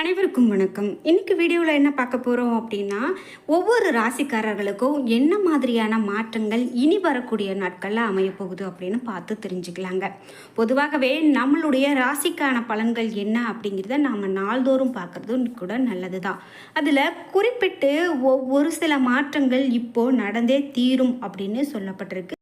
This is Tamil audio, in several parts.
அனைவருக்கும் வணக்கம். இன்னைக்கு வீடியோவில் என்ன பார்க்க போகிறோம் அப்படின்னா ஒவ்வொரு ராசிக்காரர்களுக்கும் என்ன மாதிரியான மாற்றங்கள் இனி வரக்கூடிய நாட்களில் அமையப்போகுது அப்படின்னு பார்த்து தெரிஞ்சுக்கலாங்க. பொதுவாகவே நம்மளுடைய ராசிக்கான பலன்கள் என்ன அப்படிங்கிறத நாம் நாள்தோறும் பார்க்குறதும் கூட நல்லது தான் அதில் குறிப்பிட்டு ஒவ்வொரு சில மாற்றங்கள் இப்போது நடந்தே தீரும் அப்படின்னு சொல்லப்பட்டிருக்கு.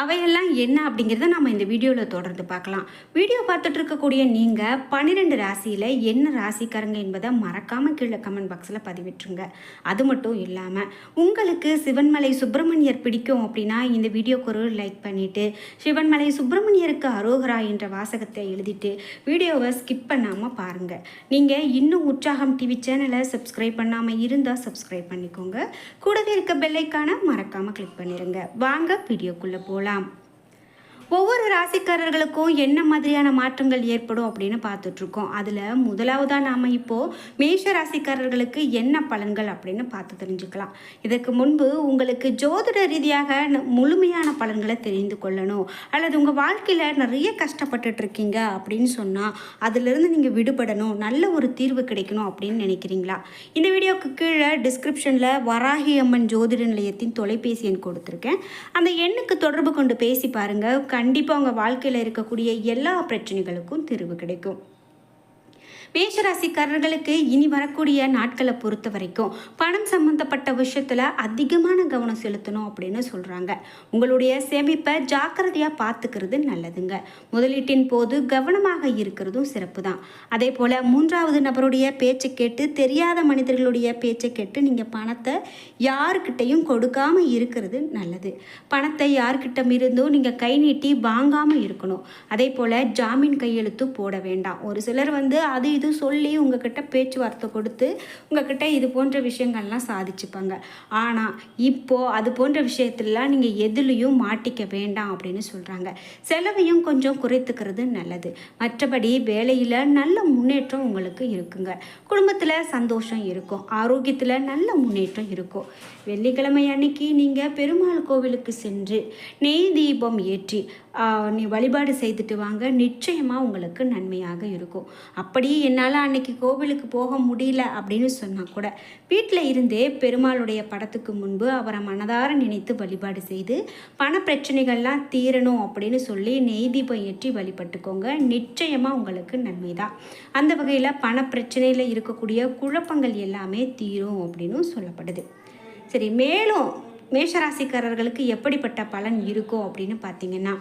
அவையெல்லாம் என்ன அப்படிங்கிறத நம்ம இந்த வீடியோவில் தொடர்ந்து பார்க்கலாம். வீடியோ பார்த்துட்டு இருக்கக்கூடிய நீங்கள் பன்னிரெண்டு ராசியில் என்ன ராசிக்காரங்க என்பதை மறக்காமல் கீழே கமெண்ட் பாக்ஸில் பதிவிட்டுருங்க. அது மட்டும் இல்லாமல் உங்களுக்கு சிவன்மலை சுப்பிரமணியர் பிடிக்கும் அப்படின்னா இந்த வீடியோக்கு ஒரு லைக் பண்ணிவிட்டு சிவன்மலை சுப்பிரமணியருக்கு அரோகரா என்ற வாசகத்தை எழுதிட்டு வீடியோவை ஸ்கிப் பண்ணாமல் பாருங்கள் நீங்கள் இன்னும் உற்சாகம் டிவி சேனலை சப்ஸ்கிரைப் பண்ணாமல் இருந்தால் சப்ஸ்கிரைப் பண்ணிக்கோங்க. கூடவே இருக்க பெல்லைக்கான மறக்காமல் கிளிக் பண்ணிடுங்க வாங்க வீடியோக்குள்ளே போகலாம் கொள்ளலாம் ஒவ்வொரு ராசிக்காரர்களுக்கும் என்ன மாதிரியான மாற்றங்கள் ஏற்படும் அப்படின்னு பார்த்துட்ருக்கோம். அதில் முதலாவதாக நாம் இப்போது மேஷ ராசிக்காரர்களுக்கு என்ன பலன்கள் அப்படின்னு பார்த்து தெரிஞ்சுக்கலாம். இதற்கு முன்பு உங்களுக்கு ஜோதிட ரீதியாக முழுமையான பலன்களை தெரிந்து கொள்ளணும். அல்லது உங்கள் வாழ்க்கையில் நிறைய கஷ்டப்பட்டுட்ருக்கீங்க அப்படின்னு சொன்னால் அதிலிருந்து நீங்கள் விடுபடணும். நல்ல ஒரு தீர்வு கிடைக்கணும் அப்படின்னு நினைக்கிறீங்களா? இந்த வீடியோக்கு கீழே டிஸ்கிரிப்ஷனில் வராகி அம்மன் ஜோதிட நிலையத்தின் தொலைபேசி எண் கொடுத்துருக்கேன். அந்த எண்ணுக்கு தொடர்பு கொண்டு பேசி பாருங்கள் கண்டிப்பாக உங்கள் வாழ்க்கையில் இருக்கக்கூடிய எல்லா பிரச்சனைகளுக்கும் தீர்வு கிடைக்கும். மேஷராசிக்காரர்களுக்கு இனி வரக்கூடிய நாட்களை பொறுத்த வரைக்கும் பணம் சம்பந்தப்பட்ட விஷயத்தில் அதிகமான கவனம் செலுத்தணும் அப்படின்னு சொல்கிறாங்க உங்களுடைய சேமிப்பை ஜாக்கிரதையாக பார்த்துக்கிறது நல்லதுங்க. முதலீட்டின் போது கவனமாக இருக்கிறதும் சிறப்பு தான் அதே போல் மூன்றாவது நபருடைய பேச்சை கேட்டு தெரியாத மனிதர்களுடைய பேச்சை கேட்டு நீங்கள் பணத்தை யாருக்கிட்டையும் கொடுக்காம இருக்கிறது நல்லது. பணத்தை யார்கிட்ட இருந்தோ நீங்கள் கை நீட்டி வாங்காமல் இருக்கணும். அதே போல் ஜாமீன் கையெழுத்து போட வேண்டாம். ஒரு சிலர் வந்து அது இது சொல்லி உங்ககிட்ட பேச்சுவார்த்தை கொடுத்து உங்ககிட்ட இது போன்ற விஷயங்கள்லாம் சாதிச்சுப்பாங்க. ஆனால் இப்போது அது போன்ற விஷயத்துலலாம் நீங்கள் எதுலேயும் மாட்டிக்க வேண்டாம் அப்படின்னு சொல்கிறாங்க செலவையும் கொஞ்சம் குறைத்துக்கிறது நல்லது. மற்றபடி வேலையில் நல்ல முன்னேற்றம் உங்களுக்கு இருக்குங்க. குடும்பத்தில் சந்தோஷம் இருக்கும். ஆரோக்கியத்தில் நல்ல முன்னேற்றம் இருக்கும். வெள்ளிக்கிழமை அன்னைக்கு நீங்கள் பெருமாள் கோவிலுக்கு சென்று நெய் தீபம் ஏற்றி நீ வழிபாடு செய்துட்டு வாங்க. நிச்சயமாக உங்களுக்கு நன்மையாக இருக்கும். அப்படியே என்னால் அன்னைக்கு கோவிலுக்கு போக முடியல அப்படின்னு சொன்னால் கூட வீட்டில் இருந்தே பெருமாளுடைய படத்துக்கு முன்பு அவரை மனதார நினைத்து வழிபாடு செய்து பண பிரச்சனைகள்லாம் தீரணும் அப்படின்னு சொல்லி நெய்தீபம் ஏற்றி வழிபட்டுக்கோங்க. நிச்சயமாக உங்களுக்கு நன்மை தான் அந்த வகையில் பண பிரச்சனையில் இருக்கக்கூடிய குழப்பங்கள் எல்லாமே தீரும் அப்படின்னு சொல்லப்படுது. சரி மேலும் மேஷராசிக்காரர்களுக்கு எப்படிப்பட்ட பலன் இருக்கும் அப்படின்னு பார்த்தீங்கன்னா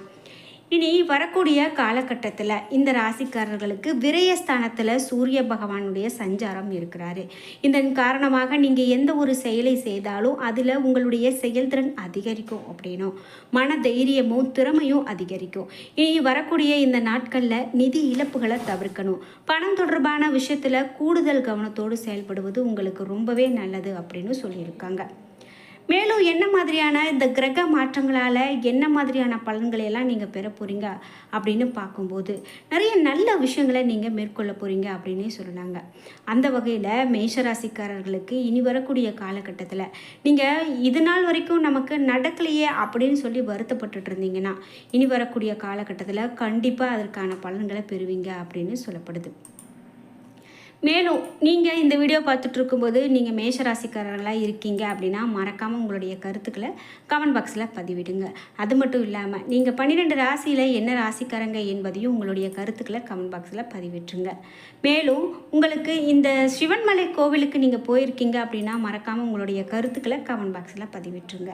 இனி வரக்கூடிய காலகட்டத்தில் இந்த ராசிக்காரர்களுக்கு விரயஸ்தானத்தில் சூரிய பகவானுடைய சஞ்சாரம் இருக்கிறாரு. இதன் காரணமாக நீங்கள் எந்த ஒரு செயலை செய்தாலும் அதில் உங்களுடைய செயல்திறன் அதிகரிக்கும் அப்படின்னும். மன தைரியமும் திறமையும் அதிகரிக்கும். இனி வரக்கூடிய இந்த நாட்களில் நிதி இழப்புகளை தவிர்க்கணும். பணம் தொடர்பான விஷயத்தில் கூடுதல் கவனத்தோடு செயல்படுவது உங்களுக்கு ரொம்பவே நல்லது அப்படின்னு சொல்லியிருக்காங்க. மேலும் என்ன மாதிரியான இந்த கிரக மாற்றங்களால் என்ன மாதிரியான பலன்களை எல்லாம் நீங்கள் பெற போகிறீங்க அப்படின்னு பார்க்கும்போது நிறைய நல்ல விஷயங்களை நீங்கள் மேற்கொள்ள போகிறீங்க அப்படின்னே சொல்லலாங்க அந்த வகையில் மேஷராசிக்காரர்களுக்கு இனி வரக்கூடிய காலகட்டத்தில் நீங்கள் இது நாள் வரைக்கும் நமக்கு நடக்கலையே அப்படின்னு சொல்லி வருத்தப்பட்டுட்டு இருந்தீங்கன்னா இனி வரக்கூடிய காலகட்டத்தில் கண்டிப்பாக அதற்கான பலன்களை பெறுவீங்க அப்படின்னு சொல்லப்படுது. மேலும் நீங்கள் இந்த வீடியோ பார்த்துட்டு இருக்கும்போது நீங்கள் மேஷராசிக்காரர்களாக இருக்கீங்க அப்படின்னா மறக்காமல் உங்களுடைய கருத்துக்களை கமெண்ட் பாக்ஸில் பதிவிடுங்க. அது மட்டும் இல்லாமல் நீங்கள் பன்னிரெண்டு ராசியில் என்ன ராசிக்காரங்க என்பதையும் உங்களுடைய கருத்துக்களை கமெண்ட் பாக்ஸில் பதிவிட்டுருங்க. மேலும் உங்களுக்கு இந்த சிவன்மலை கோவிலுக்கு நீங்கள் போயிருக்கீங்க அப்படின்னா மறக்காமல் உங்களுடைய கருத்துக்களை கமெண்ட் பாக்ஸில் பதிவிட்டுருங்க.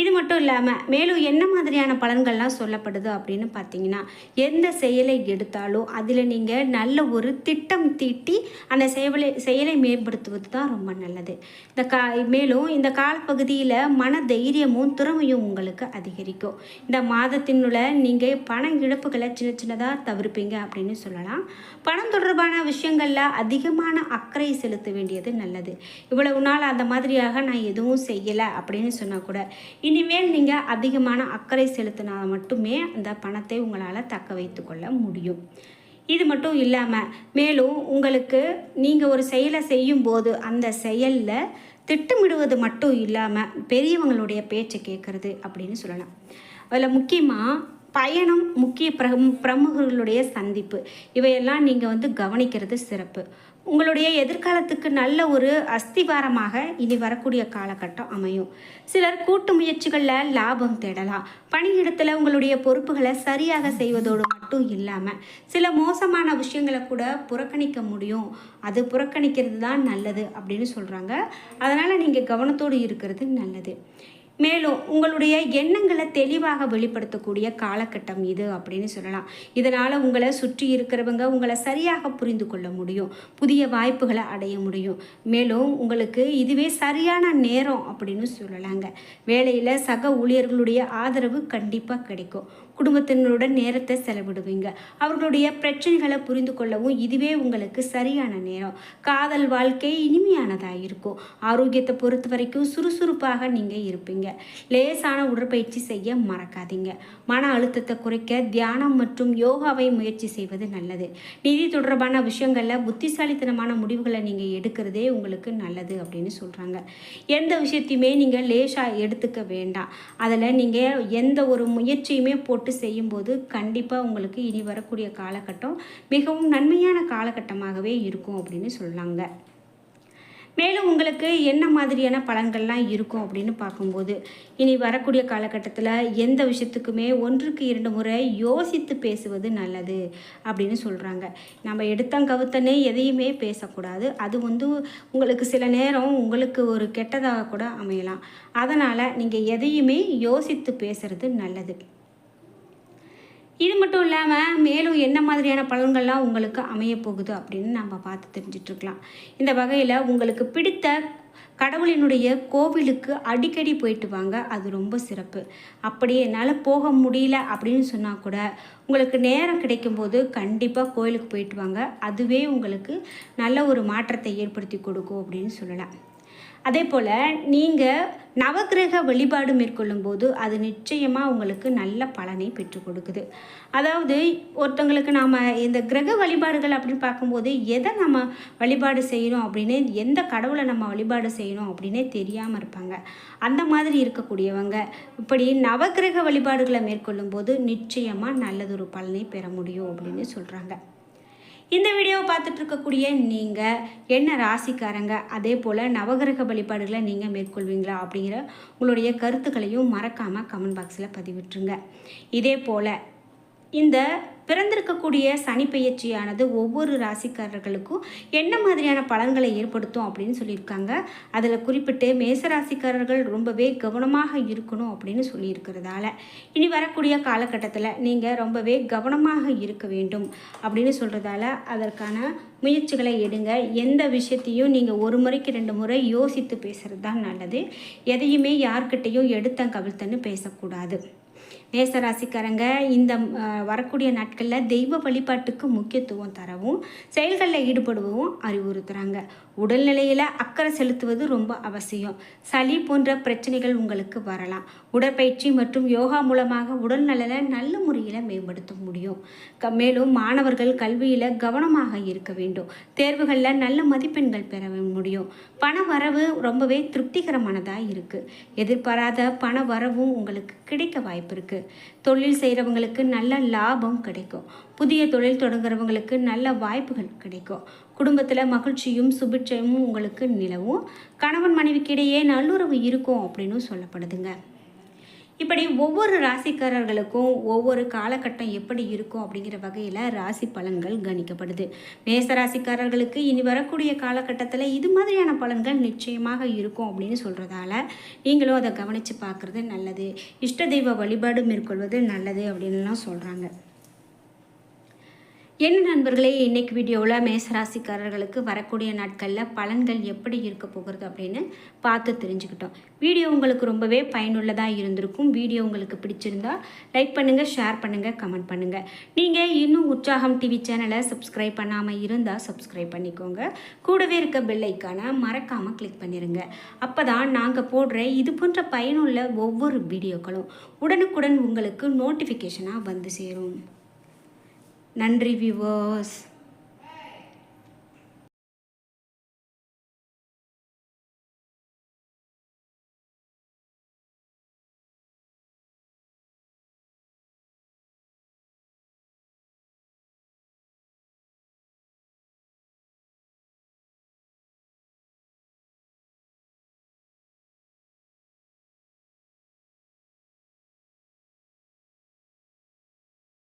இது மட்டும் இல்லாமல் மேலும் என்ன மாதிரியான பலன்கள்லாம் சொல்லப்படுது அப்படின்னு பார்த்தீங்கன்னா எந்த செயலை எடுத்தாலும் அதில் நீங்கள் நல்ல ஒரு திட்டம் தீட்டி அந்த செயலை செயலை மேம்படுத்துவது தான் ரொம்ப நல்லது. இந்த கா மேலும் இந்த காலப்பகுதியில் மன தைரியமும் திறமையும் உங்களுக்கு அதிகரிக்கும். இந்த மாதத்தினுள்ள நீங்கள் பண இழப்புகளை சின்ன சின்னதாக தவிர்ப்பீங்க அப்படின்னு சொல்லலாம். பணம் தொடர்பான விஷயங்களில் அதிகமான அக்கறை செலுத்த வேண்டியது நல்லது. இவ்வளவு நாள் அந்த மாதிரியாக நான் எதுவும் செய்யலை அப்படின்னு சொன்னால் கூட இனிமேல் நீங்கள் அதிகமான அக்கறை செலுத்தினா மட்டுமே அந்த பணத்தை உங்களால் தக்க வைத்து கொள்ள முடியும். இது மட்டும் இல்லாமல் மேலும் உங்களுக்கு நீங்கள் ஒரு செயலை செய்யும்போது அந்த செயலில் திட்டமிடுவது மட்டும் இல்லாமல் பெரியவங்களுடைய பேச்சை கேட்குறது அப்படின்னு சொல்லலாம். அதில் முக்கியமாக பயணம் முக்கிய பிரம் பிரமுகர்களுடைய சந்திப்பு. இவையெல்லாம் நீங்கள் வந்து கவனிக்கிறது சிறப்பு. உங்களுடைய எதிர்காலத்துக்கு நல்ல ஒரு அஸ்திவாரமாக இனி வரக்கூடிய காலகட்டம் அமையும். சிலர் கூட்டு முயற்சிகளில் லாபம் தேடலாம். பணியிடத்தில் உங்களுடைய பொறுப்புகளை சரியாக செய்வதோடு மட்டும் இல்லாமல் சில மோசமான விஷயங்களை கூட புறக்கணிக்க முடியும். அது புறக்கணிக்கிறது தான் நல்லது அப்படின்னு சொல்கிறாங்க அதனால் நீங்கள் கவனத்தோடு இருக்கிறது நல்லது. மேலும் உங்களுடைய எண்ணங்களை தெளிவாக வெளிப்படுத்தக்கூடிய காலகட்டம் இது அப்படின்னு சொல்லலாம். இதனால் உங்களை சுற்றி இருக்கிறவங்க உங்களை சரியாக புரிந்து கொள்ள முடியும். புதிய வாய்ப்புகளை அடைய முடியும். மேலும் உங்களுக்கு இதுவே சரியான நேரம் அப்படின்னு சொல்லலாங்க. வேலையில் சக ஊழியர்களுடைய ஆதரவு கண்டிப்பாக கிடைக்கும். குடும்பத்தினருடன் நேரத்தை செலவிடுவீங்க. அவர்களுடைய பிரச்சனைகளை புரிந்து கொள்ளவும் இதுவே உங்களுக்கு சரியான நேரம். காதல் வாழ்க்கை இனிமையானதாக இருக்கும். ஆரோக்கியத்தை பொறுத்த வரைக்கும் சுறுசுறுப்பாக நீங்கள் இருப்பீங்க. லேசான உடற்பயிற்சி செய்ய மறக்காதீங்க. மன அழுத்தத்தை குறைக்க தியானம் மற்றும் யோகாவை முயற்சி செய்வது நல்லது. நிதி தொடர்பான விஷயங்களில் புத்திசாலித்தனமான முடிவுகளை நீங்கள் எடுக்கிறதே உங்களுக்கு நல்லது அப்படின்னு சொல்கிறாங்க எந்த விஷயத்தையுமே நீங்கள் லேசாக எடுத்துக்க வேண்டாம். அதில் நீங்கள் எந்த ஒரு முயற்சியுமே போட்டு செய்யும்போது கண்டிப்பாக உங்களுக்கு இனி வரக்கூடிய காலகட்டம் மிகவும் நன்மையான காலகட்டமாகவே இருக்கும் அப்படின்னு சொல்லாங்க மேலும் உங்களுக்கு என்ன மாதிரியான பலன்கள்லாம் இருக்கும் அப்படின்னு பார்க்கும்போது இனி வரக்கூடிய காலகட்டத்தில் எந்த விஷயத்துக்குமே ஒன்றுக்கு இரண்டு முறை யோசித்து பேசுவது நல்லது அப்படின்னு சொல்கிறாங்க நம்ம எடுத்தங்கவுத்தனே எதையுமே பேசக்கூடாது. அது வந்து உங்களுக்கு சில நேரம் உங்களுக்கு ஒரு கெட்டதாக கூட அமையலாம். அதனால் நீங்கள் எதையுமே யோசித்து பேசுறது நல்லது. இது மட்டும் இல்லாமல் மேலும் என்ன மாதிரியான பலன்கள்லாம் உங்களுக்கு அமையப்போகுது அப்படின்னு நம்ம பார்த்து தெரிஞ்சிட்ருக்கலாம். இந்த வகையில் உங்களுக்கு பிடித்த கடவுளினுடைய கோவிலுக்கு அடிக்கடி போயிட்டு வாங்க. அது ரொம்ப சிறப்பு. அப்படி என்னால் போக முடியல அப்படின்னு சொன்னால் கூட உங்களுக்கு நேரம் கிடைக்கும்போது கண்டிப்பாக கோயிலுக்கு போயிட்டு வாங்க. அதுவே உங்களுக்கு நல்ல ஒரு மாற்றத்தை ஏற்படுத்தி கொடுக்கும் அப்படின்னு சொல்லலாம். அதே போல் நீங்கள் நவகிரக வழிபாடு மேற்கொள்ளும் போது அது நிச்சயமாக உங்களுக்கு நல்ல பலனை பெற்றுக் கொடுக்குது. அதாவது ஒருத்தவங்களுக்கு நாம் இந்த கிரக வழிபாடுகள் அப்படின்னு பார்க்கும்போது எதை நம்ம வழிபாடு செய்யணும் அப்படின்னு எந்த கடவுளை நம்ம வழிபாடு செய்யணும் அப்படின்னே தெரியாமல் இருப்பாங்க. அந்த மாதிரி இருக்கக்கூடியவங்க. இப்படி நவகிரக வழிபாடுகளை மேற்கொள்ளும் போது நிச்சயமாக நல்லதொரு பலனை பெற முடியும் அப்படின்னு சொல்கிறாங்க இந்த வீடியோவை பார்த்துட்டு இருக்கக்கூடிய நீங்கள் என்ன ராசிக்காரங்க? அதே போல் நவகிரக வழிபாடுகளை நீங்கள் மேற்கொள்வீங்களா? அப்படிங்கிற உங்களுடைய கருத்துக்களையும் மறக்காமல் கமெண்ட் பாக்ஸில் பதிவிட்டுருங்க. இதே போல் இந்த பிறந்திருக்கக்கூடிய சனி பெயர்ச்சியானது ஒவ்வொரு ராசிக்காரர்களுக்கும் என்ன மாதிரியான பலன்களை ஏற்படுத்தும் அப்படின்னு சொல்லியிருக்காங்க. அதில் குறிப்பிட்டு மேச ராசிக்காரர்கள் ரொம்பவே கவனமாக இருக்கணும் அப்படின்னு சொல்லியிருக்கிறதால. இனி வரக்கூடிய காலகட்டத்தில் நீங்கள் ரொம்பவே கவனமாக இருக்க வேண்டும் அப்படின்னு சொல்கிறதால அதற்கான முயற்சிகளை எடுங்க. எந்த விஷயத்தையும் நீங்கள் ஒரு முறைக்கு ரெண்டு முறை யோசித்து பேசுகிறது தான் நல்லது. எதையுமே யார்கிட்டையும் எடுத்தன் கவிழ்த்தன்னு பேசக்கூடாது. மேசராசிக்காரங்க இந்த வரக்கூடிய நாட்களில் தெய்வ வழிபாட்டுக்கு முக்கியத்துவம் தரவும் செயல்களில் ஈடுபடுவவும் அறிவுறுத்துகிறாங்க உடல்நிலையில் அக்கறை செலுத்துவது ரொம்ப அவசியம். சளி போன்ற பிரச்சனைகள் உங்களுக்கு வரலாம். உடற்பயிற்சி மற்றும் யோகா மூலமாக உடல்நலனை நல்ல முறையில் மேம்படுத்த முடியும். க மேலும் மாணவர்கள் கல்வியில் கவனமாக இருக்க வேண்டும். தேர்வுகளில் நல்ல மதிப்பெண்கள் பெற முடியும். பண வரவு ரொம்பவே திருப்திகரமானதாக இருக்குது எதிர்பாராத பண வரவும் உங்களுக்கு கிடைக்க வாய்ப்பு இருக்குது தொழில் செய்கிறவங்களுக்கு நல்ல லாபம் கிடைக்கும். புதிய தொழில் தொடங்குறவங்களுக்கு நல்ல வாய்ப்புகள் கிடைக்கும். குடும்பத்தில் மகிழ்ச்சியும் சுபிட்சமும் உங்களுக்கு நிலவும். கணவன் மனைவிக்கிடையே நல்லுறவு இருக்கும் அப்படின்னு சொல்லப்படுதுங்க. இப்படி ஒவ்வொரு ராசிக்காரர்களுக்கும் ஒவ்வொரு காலகட்டம் எப்படி இருக்கும் அப்படிங்கிற வகையில் ராசி பலன்கள் கணிக்கப்படுது. மேச ராசிக்காரர்களுக்கு இனி வரக்கூடிய காலகட்டத்தில் இது மாதிரியான பலன்கள் நிச்சயமாக இருக்கும் அப்படின்னு சொல்கிறதால நீங்களும் அதை கவனித்து பார்க்குறது நல்லது. இஷ்ட தெய்வ வழிபாடு மேற்கொள்வது நல்லது அப்படின்லாம் சொல்கிறாங்க என்ன நண்பர்களே இன்றைக்கி வீடியோவில் மேசராசிக்காரர்களுக்கு வரக்கூடிய நாட்களில் பலன்கள் எப்படி இருக்க போகிறது அப்படின்னு பார்த்து தெரிஞ்சுக்கிட்டோம். வீடியோ உங்களுக்கு ரொம்பவே பயனுள்ளதாக இருந்திருக்கும். வீடியோ உங்களுக்கு பிடிச்சிருந்தா லைக் பண்ணுங்கள் ஷேர் பண்ணுங்கள் கமெண்ட் பண்ணுங்கள் நீங்கள் இன்னும் உற்சாகம் டிவி சேனலை சப்ஸ்கிரைப் பண்ணாமல் இருந்தால் சப்ஸ்கிரைப் பண்ணிக்கோங்க. கூடவே இருக்க பில்லைக்கான மறக்காமல் கிளிக் பண்ணிடுங்க அப்போ தான் நாங்கள் போடுற இது போன்ற பயனுள்ள ஒவ்வொரு வீடியோக்களும் உடனுக்குடன் உங்களுக்கு நோட்டிஃபிகேஷனாக வந்து சேரும். நன்றி வியூவர்ஸ்